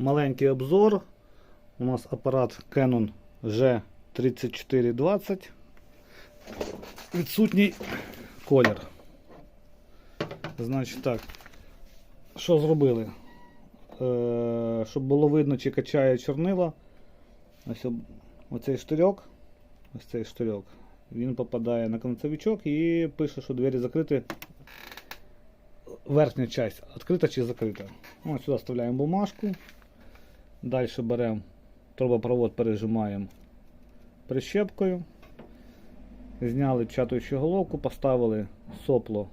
маленький обзор. У нас апарат Canon G3420. Відсутній колір. Значить так. Що зробили? Е, щоб було видно, чи качає чорнила. Ось оцей штирьок. Ось цей штирьок. Він попадає на концевичок і пише, що двері закриті. Верхня часть відкрита чи закрита. Ось сюди вставляємо бумажку. Далі беремо трубопровод, пережимаємо прищепкою. Зняли печатаючу головку, поставили сопло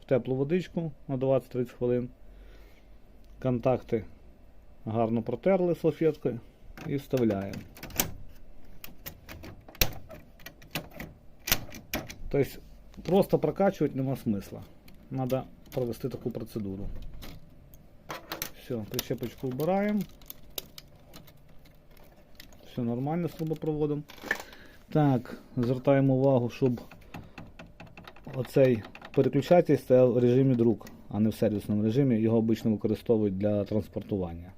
в теплу водичку на 20-30 хвилин. Контакти гарно протерли салфеткою і вставляємо. Тобто просто прокачувати нема смисла. Надо провести таку процедуру. Все, прищепочку вбираємо. Все нормально з трубопроводом. Так, звертаємо увагу, щоб оцей переключатель стояв в режимі друк, а не в сервісному режимі. Його обично використовують для транспортування.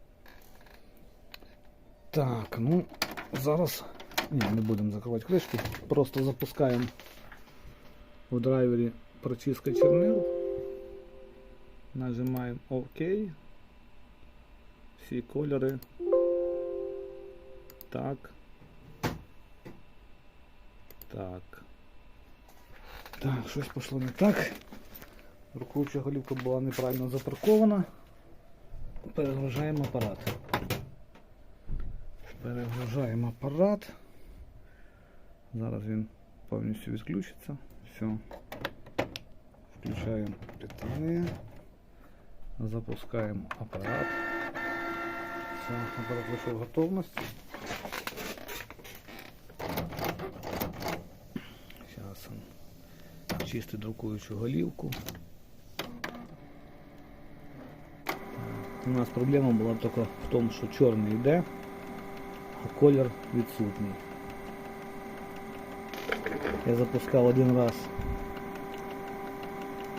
Так, ну зараз ні, не будемо закривати кришки. Просто запускаємо в драйвері прочистка чернил. Нажимаємо ОК. Всі кольори. Так. Так. Так, щось пішло не так. Рукуюча голівка була неправильно запаркована. Перегружаємо апарат. Перегружаємо апарат. Зараз він повністю відключиться. Все. Включаємо питання. Запускаємо апарат. Все, апарат вийшов в готовність. Зараз чистить друкуючу голівку. У нас проблема була тільки в тому, що чорний йде, а колір відсутній. Я запускав один раз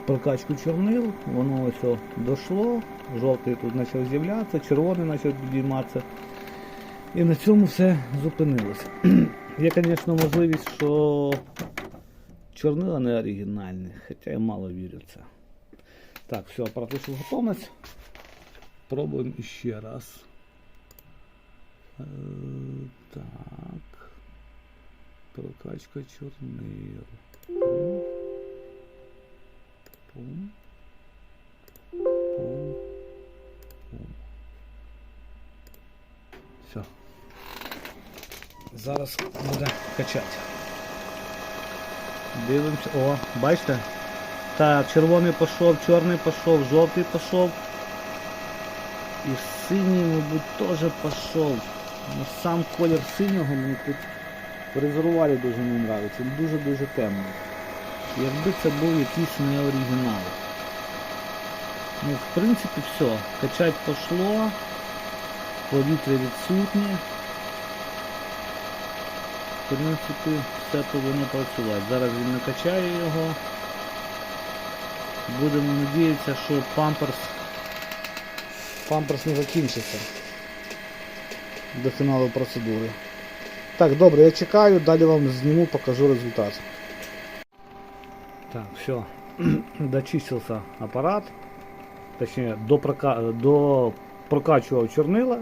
прокачку чорнил, воно ось о дошло, жовтий тут почав з'являтися, червоний почав підійматися. І на цьому все зупинилося. Є, звісно, можливість, що чорнила не оригінальні, хоча я мало вірю в це. Так, все, апарат вийшов в готовність. Пробуємо ще раз. Е, так. Прокачка чорнил. Пум. Пум. Пум. Пум. Все. Зараз буде качати. Дивимося. О, бачите? Так, червоний пішов, чорний пішов, жовтий пішов. І синій, мабуть, теж пішов. Ну, сам колір синього мені тут резервувалі дуже не подобається. Він дуже-дуже темний. Якби це був якийсь не оригінал. Ну, в принципі, все. Качать пошло. Повітря відсутнє. Принципі, все повинно працювати. Зараз він накачає його. Будемо надіятися, що памперс памперс не закінчиться до фіналу процедури. Так, добре, я чекаю, далі вам зніму, покажу результат. Так, все. Дочистився апарат. Точніше, допрока... допрокачував чорнила.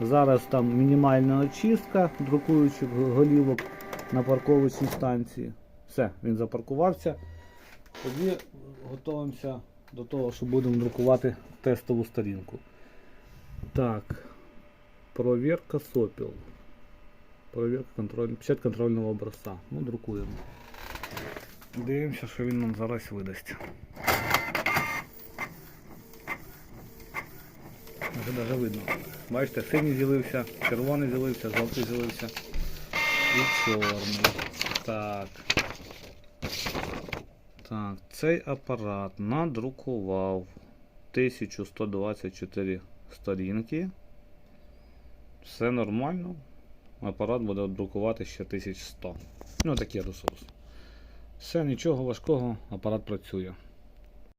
Зараз там мінімальна очистка друкуючих голівок на парковочній станції. Все, він запаркувався. Тоді готуємося до того, що будемо друкувати тестову сторінку. Так, провірка сопіл. Провірка контроль... печать контрольного образця. Ну, друкуємо. Дивимося, що він нам зараз видасть. Вже навіть видно. Бачите, синій з'явився, червоний з'явився, жовтий з'явився і чорний. Так. Так, цей апарат надрукував 1124 сторінки. Все нормально. Апарат буде друкувати ще 1100. Ну, такий ресурс. Все, нічого важкого, апарат працює.